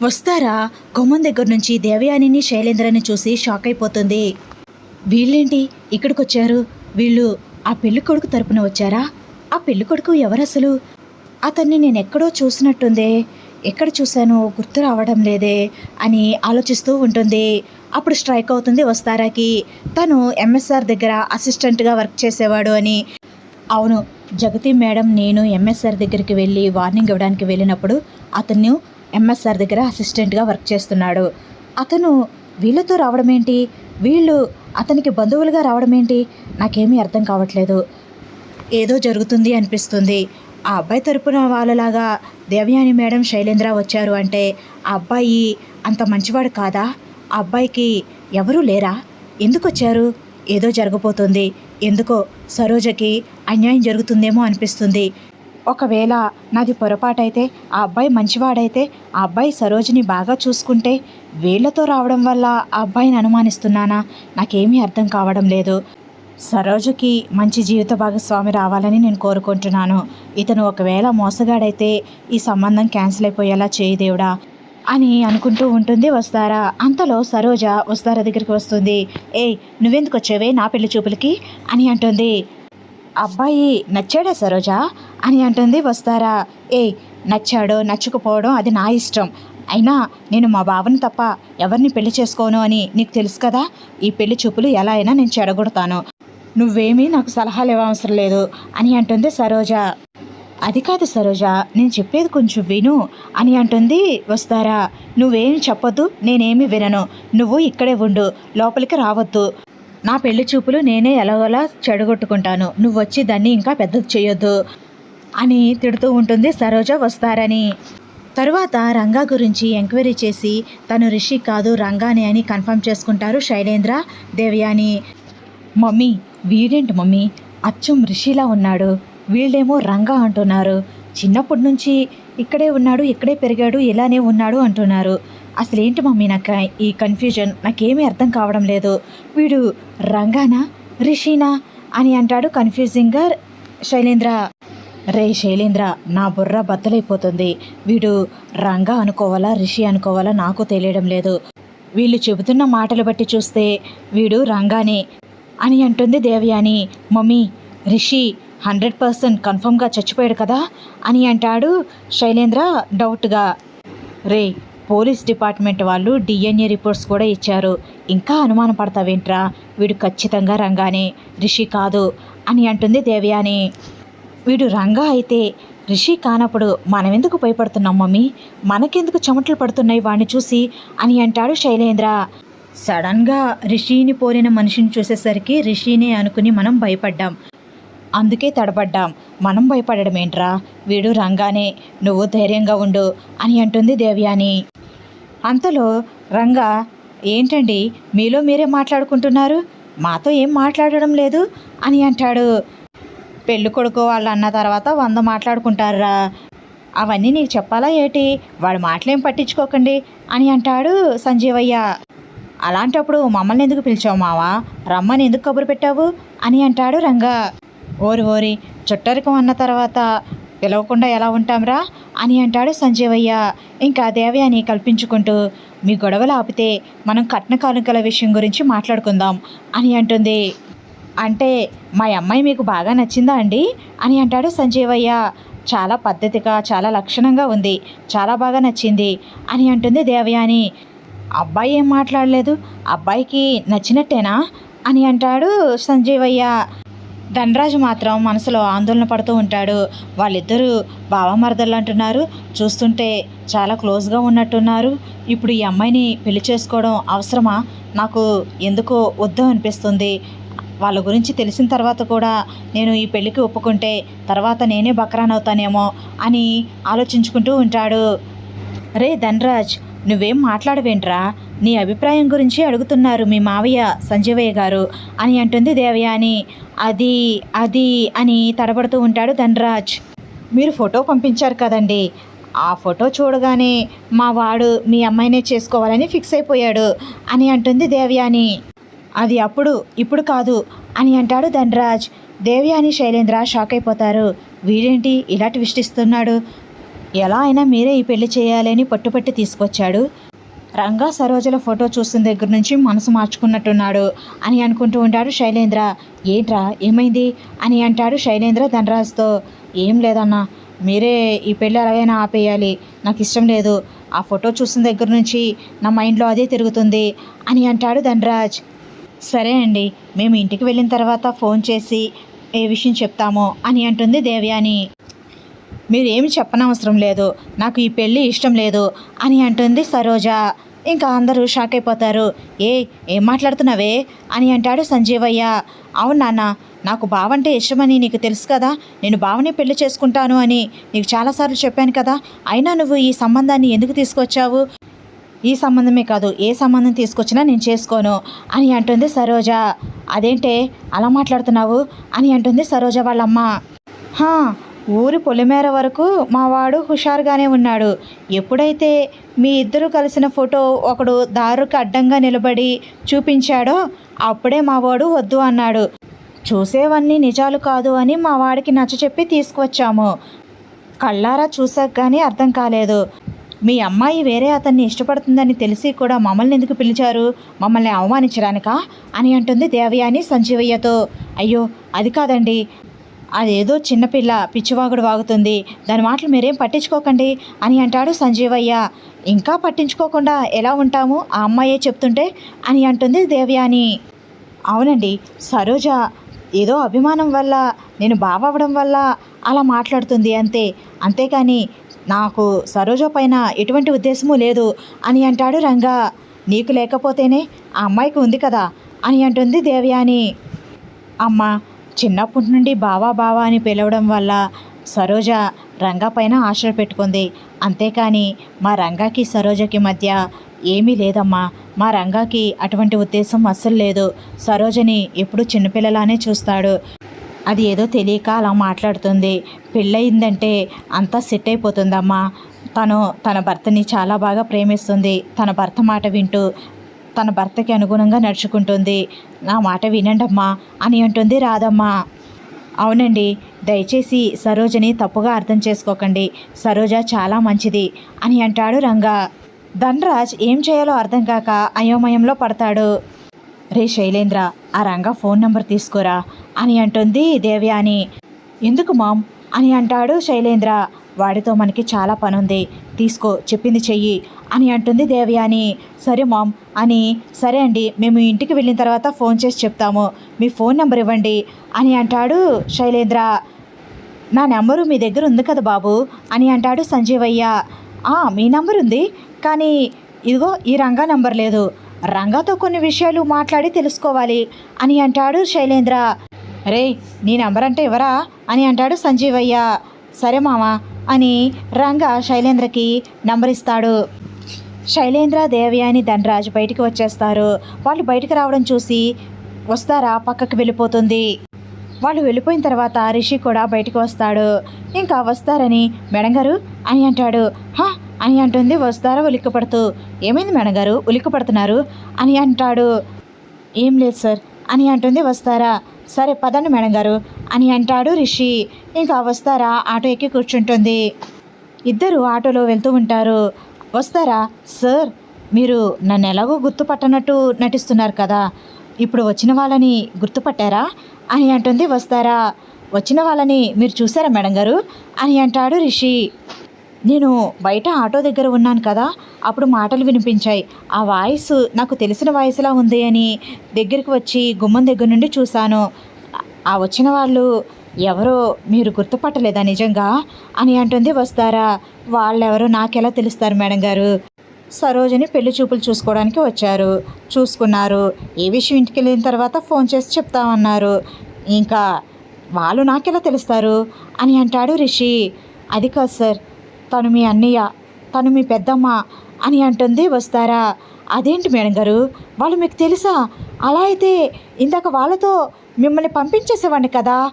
వస్తారా? గుమ్మం దగ్గర నుంచి దేవయానిని శైలేంద్రని చూసి షాక్ అయిపోతుంది. వీళ్ళేంటి ఇక్కడికి వచ్చారు వీళ్ళు ఆ పెళ్ళి కొడుకు తరపున వచ్చారా? ఆ పెళ్ళి కొడుకు ఎవరు అసలు అతన్ని నేను ఎక్కడో చూసినట్టుందే. ఎక్కడ చూశానో గుర్తు రావడం లేదే అని ఆలోచిస్తూ ఉంటుంది. అప్పుడు స్ట్రైక్ అవుతుంది వస్తారాకి. తను ఎంఎస్ఆర్ దగ్గర అసిస్టెంట్గా వర్క్ చేసేవాడు అని. అవును జగతి మేడం నేను ఎంఎస్ఆర్ దగ్గరికి వెళ్ళి వార్నింగ్ ఇవ్వడానికి వెళ్ళినప్పుడు అతను ఎంఎస్ఆర్ దగ్గర అసిస్టెంట్గా వర్క్ చేస్తున్నాడు. అతను వీళ్ళతో రావడం ఏంటి? వీళ్ళు అతనికి బంధువులుగా రావడం ఏంటి? నాకేమీ అర్థం కావట్లేదు. ఏదో జరుగుతుంది అనిపిస్తుంది. ఆ అబ్బాయి తరపున వాళ్ళలాగా దేవయాని మేడం శైలేంద్ర వచ్చారు అంటే ఆ అబ్బాయి అంత మంచివాడు కాదా? ఆ అబ్బాయికి ఎవరూ లేరా? ఎందుకు వచ్చారు? ఏదో జరగబోతుంది. ఎందుకో సరోజకి అన్యాయం జరుగుతుందేమో అనిపిస్తుంది. ఒకవేళ నాది పొరపాటైతే ఆ అబ్బాయి మంచివాడైతే ఆ అబ్బాయి సరోజిని బాగా చూసుకుంటే వీళ్ళతో రావడం వల్ల ఆ అబ్బాయిని అనుమానిస్తున్నానా? నాకేమీ అర్థం కావడం లేదు. సరోజుకి మంచి జీవిత భాగస్వామి రావాలని నేను కోరుకుంటున్నాను. ఇతను ఒకవేళ మోసగాడైతే ఈ సంబంధం క్యాన్సిల్ అయిపోయేలా చేయి దేవుడా? అని అనుకుంటూ ఉంటుంది వస్తారా? అంతలో సరోజ వస్తారా దగ్గరికి వస్తుంది. ఏయ్ నువ్వెందుకు వచ్చావే నా పెళ్ళి చూపులకి? అని అంటుంది. అబ్బాయి నచ్చాడా సరోజ? అని అంటుంది వస్తారా. ఏ నచ్చాడో నచ్చకపోవడం అది నా ఇష్టం. అయినా నేను మా బావని తప్ప ఎవరిని పెళ్ళి చేసుకోను అని నీకు తెలుసు కదా? ఈ పెళ్ళి చూపులు ఎలా అయినా నేను చెడగొడతాను. నువ్వేమీ నాకు సలహాలు ఇవ్వవసరం లేదు అని అంటుంది సరోజ. అది కాదు సరోజ నేను చెప్పేది కొంచెం విను అని అంటుంది వస్తారా. నువ్వేమి చెప్పొద్దు నేనేమి వినను. నువ్వు ఇక్కడే ఉండు లోపలికి రావద్దు. నా పెళ్ళి చూపులు నేనే ఎలాగోలా చెడగొట్టుకుంటాను. నువ్వు వచ్చి దాన్ని ఇంకా పెద్దది చేయొద్దు అని తిడుతూ ఉంటుంది సరోజ వస్తారని. తరువాత రంగా గురించి ఎంక్వైరీ చేసి తను రిషి కాదు రంగానే అని కన్ఫర్మ్ చేసుకుంటారు శైలేంద్ర దేవయాని. మమ్మీ వీడేంటి మమ్మీ? అచ్చం రిషిలా ఉన్నాడు. వీళ్ళేమో రంగా అంటున్నారు. చిన్నప్పటి నుంచి ఇక్కడే ఉన్నాడు ఇక్కడే పెరిగాడు ఇలానే ఉన్నాడు అంటున్నారు. అసలు ఏంటి మమ్మీ నాకు ఈ కన్ఫ్యూజన్ నాకేమీ అర్థం కావడం లేదు. వీడు రంగానా రిషినా అని అంటాడు కన్ఫ్యూజింగ్గా శైలేంద్ర. రే శైలేంద్ర నా బుర్ర బద్దలైపోతుంది. వీడు రంగా అనుకోవాలా రిషి అనుకోవాలా నాకు తెలియడం లేదు. వీళ్ళు చెబుతున్న మాటలు బట్టి చూస్తే వీడు రంగానే అని అంటుంది Devayani. Mummy Rishi hundred percent కన్ఫర్మ్గా చచ్చిపోయాడు కదా అని అంటాడు శైలేంద్ర డౌట్గా. రే పోలీస్ డిపార్ట్మెంట్ వాళ్ళు డిఎన్ఏ రిపోర్ట్స్ కూడా ఇచ్చారు. ఇంకా అనుమానం పడతావేంట్రా? వీడు ఖచ్చితంగా రంగానే. రిషి కాదు అని అంటుంది దేవయాని. వీడు రంగా అయితే రిషి కానప్పుడు మనం ఎందుకు భయపడుతున్నాం మమ్మీ? మనకెందుకు చెమటలు పడుతున్నాయి వాడిని చూసి అని అంటాడు శైలేంద్ర. సడన్గా రిషిని పోలిన మనిషిని చూసేసరికి రిషినే అనుకుని మనం భయపడ్డాం. అందుకే తడబడ్డాం. మనం భయపడడం ఏంట్రా వీడు రంగానే. నువ్వు ధైర్యంగా ఉండు అని అంటుంది దేవ్యాని. అంతలో రంగా ఏంటండి? మీలో మీరే మాట్లాడుకుంటున్నారు? మాతో ఏం మాట్లాడడం లేదు? అని అంటాడు. పెళ్ళి కొడుకు వాళ్ళు అన్న తర్వాత వంద మాట్లాడుకుంటారా అవన్నీ నీకు చెప్పాలా ఏటి? వాడు మాటలేం పట్టించుకోకండి అని అంటాడు సంజీవయ్య. అలాంటప్పుడు మమ్మల్ని ఎందుకు పిలిచావు మావా? రమ్మని ఎందుకు కబురు పెట్టావు? అని అంటాడు రంగా. ఓరి ఓరి చుట్టరికం అన్న తర్వాత పిలవకుండా ఎలా ఉంటాంరా? అని అంటాడు సంజీవయ్య. ఇంకా దేవయాని కల్పించుకుంటూ మీ గొడవలు ఆపితే మనం కట్న కానుకల విషయం గురించి మాట్లాడుకుందాం అని అంటుంది. అంటే మా అమ్మాయి మీకు బాగా నచ్చిందా అండి? అని అంటాడు సంజీవయ్య. చాలా పద్ధతిగా చాలా లక్షణంగా ఉంది. చాలా బాగా నచ్చింది అని అంటుంది దేవయాని. అబ్బాయి ఏం మాట్లాడలేదు? అబ్బాయికి నచ్చినట్టేనా? అని అంటాడు సంజీవయ్య. ధనరాజు మాత్రం మనసులో ఆందోళన పడుతూ ఉంటాడు. వాళ్ళిద్దరూ బావమరదలు అంటున్నారు. చూస్తుంటే చాలా క్లోజ్గా ఉన్నట్టున్నారు. ఇప్పుడు ఈ అమ్మాయిని పెళ్ళి చేసుకోవడం అవసరమా? నాకు ఎందుకో వద్దు అనిపిస్తుంది. వాళ్ళ గురించి తెలిసిన తర్వాత కూడా నేను ఈ పెళ్ళికి ఒప్పుకుంటే తర్వాత నేనే బక్రానవుతానేమో అని ఆలోచించుకుంటూ ఉంటాడు. రే ధనరాజ్ నువ్వేం మాట్లాడవేంట్రా? నీ అభిప్రాయం గురించి అడుగుతున్నారు మీ మావయ్య సంజీవయ్య గారు అని అంటుంది దేవయాని. అది అది అని తడబడుతూ ఉంటాడు ధనరాజ్. మీరు ఫోటో పంపించారు కదండి. ఆ ఫోటో చూడగానే మా వాడు మీ అమ్మాయినే చేసుకోవాలని ఫిక్స్ అయిపోయాడు అని అంటుంది దేవయాని. అది అప్పుడు ఇప్పుడు కాదు అని అంటాడు ధనరాజ్. దేవయాని శైలేంద్ర షాక్ అయిపోతారు. వీడేంటి ఇలా ట్విస్ట్ ఇస్తున్నాడు? ఎలా అయినా మీరే ఈ పెళ్ళి చేయాలని పట్టుపట్టి తీసుకొచ్చాడు. రంగా సరోజల ఫోటో చూసిన దగ్గర నుంచి మనసు మార్చుకున్నట్టున్నాడు. అని అనుకుంటూ ఉంటాడు శైలేంద్ర. ఏంట్రా ఏమైంది? అని అంటాడు శైలేంద్ర ధనరాజ్తో. ఏం లేదన్నా మీరే ఈ పెళ్ళి ఎలాగైనా ఆపేయాలి. నాకు ఇష్టం లేదు. ఆ ఫోటో చూసిన దగ్గర నుంచి నా మైండ్లో అదే తిరుగుతుంది అని అంటాడు ధనరాజ్. సరే అండి మేము ఇంటికి వెళ్ళిన తర్వాత ఫోన్ చేసి ఏ విషయం చెప్తామో అని అంటుంది దేవ్యాని. మీరు ఏమి చెప్పనవసరం లేదు. నాకు ఈ పెళ్ళి ఇష్టం లేదు అని అంటుంది సరోజ. ఇంకా అందరూ షాక్ అయిపోతారు. ఏ ఏం మాట్లాడుతున్నావే? అని అంటాడు సంజీవయ్య. అవును నాన్న నాకు బావంటే ఇష్టమని నీకు తెలుసు కదా. నేను బావనే పెళ్ళి చేసుకుంటాను అని నీకు చాలాసార్లు చెప్పాను కదా. అయినా నువ్వు ఈ సంబంధాన్ని ఎందుకు తీసుకొచ్చావు? ఈ సంబంధమే కాదు ఏ సంబంధం తీసుకొచ్చినా నేను చేసుకోను అని అంటుంది సరోజ. అదేంటే అలా మాట్లాడుతున్నావు? అని అంటుంది సరోజ వాళ్ళమ్మ. హా ఊరి పొలిమేర వరకు మా వాడు హుషారుగానే ఉన్నాడు. ఎప్పుడైతే మీ ఇద్దరు కలిసిన ఫోటో ఒకడు దారుకు అడ్డంగా నిలబడి చూపించాడో అప్పుడే మా వాడు వద్దు అన్నాడు. చూసేవన్నీ నిజాలు కాదు అని మా వాడికి నచ్చచెప్పి తీసుకువచ్చాము. కళ్ళారా చూసాక కానీ అర్థం కాలేదు. మీ అమ్మాయి వేరే అతన్ని ఇష్టపడుతుందని తెలిసి కూడా మమ్మల్ని ఎందుకు పిలిచారు? మమ్మల్ని అవమానించడానికా? అని అంటుంది దేవయాని సంజీవయ్యతో. అయ్యో అది కాదండి. అదేదో చిన్నపిల్ల పిచ్చివాగుడు వాగుతుంది. దాని మాటలు మీరేం పట్టించుకోకండి అని అంటాడు సంజీవయ్య. ఇంకా పట్టించుకోకుండా ఎలా ఉంటాము? ఆ అమ్మాయే చెప్తుంటే అని అంటుంది దేవయాని. అవునండి సరోజ ఏదో అభిమానం వల్ల నేను బావవడం వల్ల అలా మాట్లాడుతుంది అంతే. అంతేకాని నాకు సరోజ పైన ఎటువంటి ఉద్దేశము లేదు అని అంటాడు రంగా. నీకు లేకపోతేనే ఆ అమ్మాయికి ఉంది కదా అని అంటుంది దేవయాని. అమ్మ చిన్నప్పటి నుండి బావా బావా అని పిలవడం వల్ల సరోజ రంగా పైన ఆశలు పెట్టుకుంది. అంతేకాని మా రంగాకి సరోజకి మధ్య ఏమీ లేదమ్మా. మా రంగాకి అటువంటి ఉద్దేశం అస్సలు లేదు. సరోజని ఎప్పుడు చిన్నపిల్లలానే చూస్తాడు. అది ఏదో తెలియక అలా మాట్లాడుతుంది. పెళ్ళయిందంటే అంతా సెట్ అయిపోతుందమ్మా. తను తన భర్తని చాలా బాగా ప్రేమిస్తుంది. తన భర్త మాట వింటూ తన భర్తకి అనుగుణంగా నడుచుకుంటుంది. నా మాట వినండమ్మా అని అంటుంది రాధమ్మ. అవునండి దయచేసి సరోజని తప్పుగా అర్థం చేసుకోకండి. సరోజ చాలా మంచిది అని అంటాడు రంగా. ధనరాజ్ ఏం చేయాలో అర్థం కాక అయోమయంలో పడతాడు. రే శైలేంద్ర ఆ రంగా ఫోన్ నెంబర్ తీసుకోరా అని అంటుంది దేవ్యాని. ఎందుకు మామ్? అని అంటాడు శైలేంద్ర. వాడితో మనకి చాలా పనుంది. తీసుకో చెప్పింది చెయ్యి అని అంటుంది దేవయాని సరే మామ్ అని. సరే అండి మేము ఇంటికి వెళ్ళిన తర్వాత ఫోన్ చేసి చెప్తాము. మీ ఫోన్ నెంబర్ ఇవ్వండి అని అంటాడు శైలేంద్ర. నా నెంబరు మీ దగ్గర ఉంది కదా బాబు అని అంటాడు సంజీవయ్య. మీ నంబర్ ఉంది కానీ ఇదిగో ఈ రంగా నంబర్ లేదు. రంగాతో కొన్ని విషయాలు మాట్లాడి తెలుసుకోవాలి అని అంటాడు శైలేంద్ర. రే నీ నంబర్ అంటే ఎవరా అని అంటాడు సంజీవయ్య. సరే మామ అని రంగా శైలేంద్రకి నంబర్ ఇస్తాడు. శైలేంద్ర దేవయాని ధనరాజు బయటికి వచ్చేస్తారు. వాళ్ళు బయటికి రావడం చూసి వస్తారా? పక్కకు వెళ్ళిపోతుంది. వాళ్ళు వెళ్ళిపోయిన తర్వాత రిషి కూడా బయటికి వస్తాడు. ఇంకా వస్తారని మేడం గారు అని అంటాడు. హా అని అంటుంది. వస్తారా? ఉలిక్కపడుతూ. ఏమైంది మేడం గారు ఉలిక్కపడుతున్నారు అని అంటాడు. ఏం లేదు సార్ అని అంటుంది. వస్తారా? సరే పదండి మేడం గారు అని అంటాడు రిషి. ఇంకా వస్తారా? ఆటో ఎక్కి కూర్చుంటుంది. ఇద్దరు ఆటోలో వెళ్తూ ఉంటారు. వస్తారా? సార్ మీరు నన్ను ఎలాగో గుర్తుపట్టనట్టు నటిస్తున్నారు కదా. ఇప్పుడు వచ్చిన వాళ్ళని గుర్తుపట్టారా? అని అంటుంది వస్తారా? వచ్చిన వాళ్ళని మీరు చూసారా మేడం గారు? అని అంటాడు రిషి. నేను బయట ఆటో దగ్గర ఉన్నాను కదా అప్పుడు మాటలు వినిపించాయి. ఆ వాయిస్ నాకు తెలిసిన వాయిస్లా ఉంది అని దగ్గరికి వచ్చి గుమ్మం దగ్గర నుండి చూశాను. ఆ వచ్చిన వాళ్ళు ఎవరో మీరు గుర్తుపట్టలేదా నిజంగా? అని అంటుంది వస్తారా? వాళ్ళెవరో నాకెలా తెలుస్తారు మేడం గారు? సరోజని పెళ్ళి చూపులు చూసుకోవడానికి వచ్చారు. చూసుకున్నారు. ఏ విషయం ఇంటికి వెళ్ళిన తర్వాత ఫోన్ చేసి చెప్తామన్నారు. ఇంకా వాళ్ళు నాకెలా తెలుస్తారు? అని అంటాడు రిషి. అది కాదు సార్ తను మీ అన్నయ్య తను మీ పెద్దమ్మ అని అంటుంది వస్తారా? అదేంటి మేడం గారు? వాళ్ళు మీకు తెలుసా? అలా అయితే ఇందాక వాళ్ళతో మిమ్మల్ని పంపించేసేవాడిని కదా?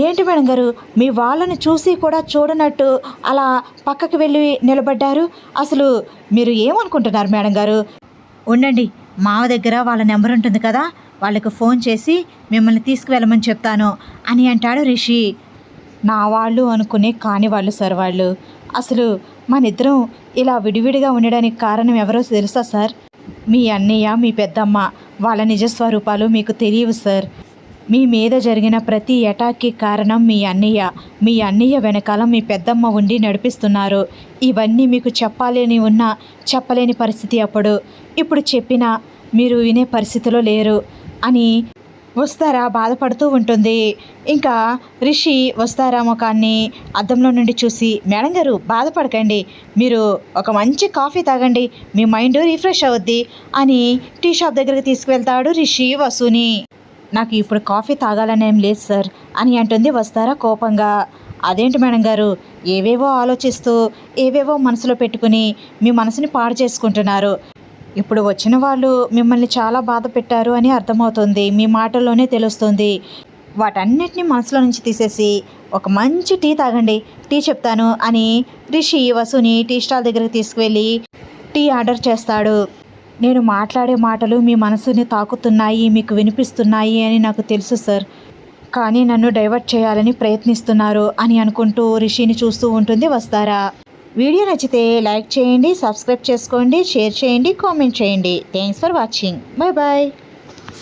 ఏంటి మేడం గారు? మీ వాళ్ళని చూసి కూడా చూడనట్టు అలా పక్కకి వెళ్ళి నిలబడ్డారు? అసలు మీరు ఏమనుకుంటున్నారు మేడం గారు? ఉండండి మావ దగ్గర వాళ్ళ నెంబర్ ఉంటుంది కదా వాళ్ళకు ఫోన్ చేసి మిమ్మల్ని తీసుకువెళ్ళమని చెప్తాను అని అంటాడు రిషి. నా వాళ్ళు అనుకునే కాని వాళ్ళు సార్ వాళ్ళు. అసలు మనిద్దరం ఇలా విడివిడిగా ఉండడానికి కారణం ఎవరో తెలుసా సార్? మీ అన్నయ్య మీ పెద్దమ్మ వాళ్ళ నిజస్వరూపాలు మీకు తెలియవు సార్. మీ మీద జరిగిన ప్రతి అటాక్కి కారణం మీ అన్నయ్య. మీ అన్నయ్య వెనకాల మీ పెద్దమ్మ ఉండి నడిపిస్తున్నారు. ఇవన్నీ మీకు చెప్పాలని ఉన్నా చెప్పలేని పరిస్థితి అప్పుడు. ఇప్పుడు చెప్పినా మీరు వినే పరిస్థితిలో లేరు అని వస్తారా బాధపడుతూ ఉంటుంది. ఇంకా రిషి వస్తారా ముఖాన్ని అద్దంలో నుండి చూసి మేడం గారు బాధపడకండి. మీరు ఒక మంచి కాఫీ తాగండి. మీ మైండ్ రిఫ్రెష్ అవుద్ది అని టీ షాప్ దగ్గరికి తీసుకువెళ్తాడు రిషి వసుని. నాకు ఇప్పుడు కాఫీ తాగాలని ఏం లేదు సార్ అని అంటుంది వస్తారా కోపంగా. అదేంటి మేడం గారు ఏవేవో ఆలోచిస్తూ ఏవేవో మనసులో పెట్టుకుని మీ మనసుని పాడు చేసుకుంటున్నారు. ఇప్పుడు వచ్చిన వాళ్ళు మిమ్మల్ని చాలా బాధ పెట్టారు అని అర్థమవుతుంది మీ మాటల్లోనే తెలుస్తుంది. వాటన్నిటిని మనసులో నుంచి తీసేసి ఒక మంచి టీ తాగండి టీ చెప్తాను అని రిషి వసుని టీ స్టాల్ దగ్గరికి తీసుకువెళ్ళి టీ ఆర్డర్ చేస్తాడు. నేను మాట్లాడే మాటలు మీ మనసుని తాకుతున్నాయి మీకు వినిపిస్తున్నాయి అని నాకు తెలుసు సార్. కానీ నన్ను డైవర్ట్ చేయాలని ప్రయత్నిస్తున్నారు అని అనుకుంటూ రిషిని చూస్తూ ఉంటుంది వస్తారా. వీడియో నచ్చితే లైక్ చేయండి సబ్స్క్రైబ్ చేసుకోండి షేర్ చేయండి కామెంట్ చేయండి. Thanks for watching. Bye bye